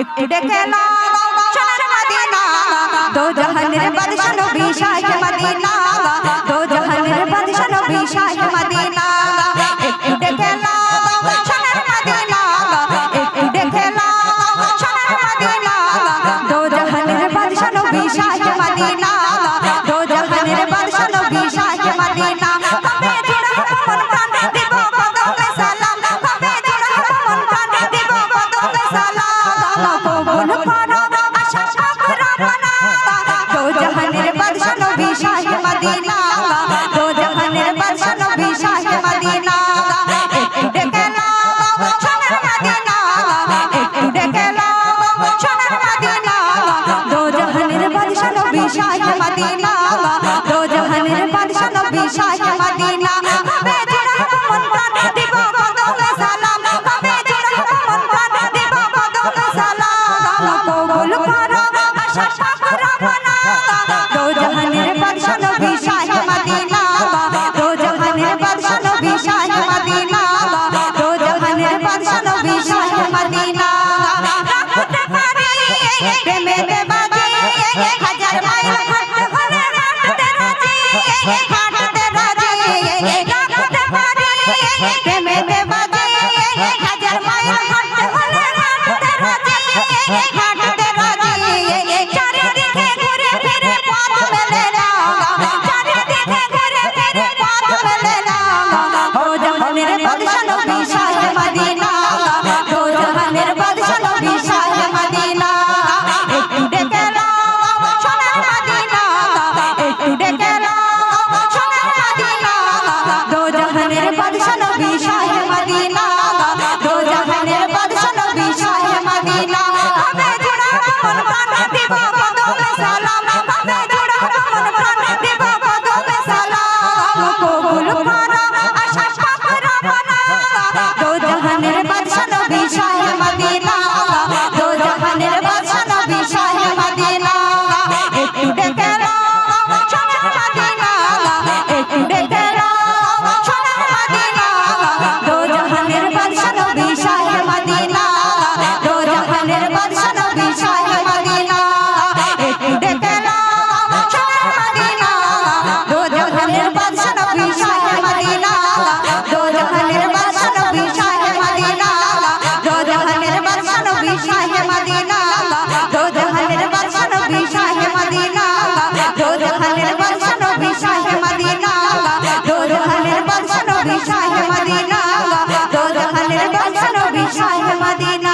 একটু ডেকে নাও সোনার মদিনা। দো জাহানের বাদশা দো জাহানের বাদশা নবী শাহ মদিনা দো জাহানের বাদশা নবী শাহ মদিনা একটু ডেকে নাও সোনার মদিনা একটু ডেকে নাও সোনার মদিনা দো জাহানের বাদশা নবী শাহ মদিনা দো জাহানের বাদশা নবী শাহ মদিনা সালাম। मदीना रहमत करिए प्रेम में बाजे। हज़ार आया भक्त होले रहमत राज़ी रहमत राज़ी रहमत करिए प्रेम में बाजे। हज़ार आया भक्त होले रहमत राज़ी দো জাহানের বাদ মদিনা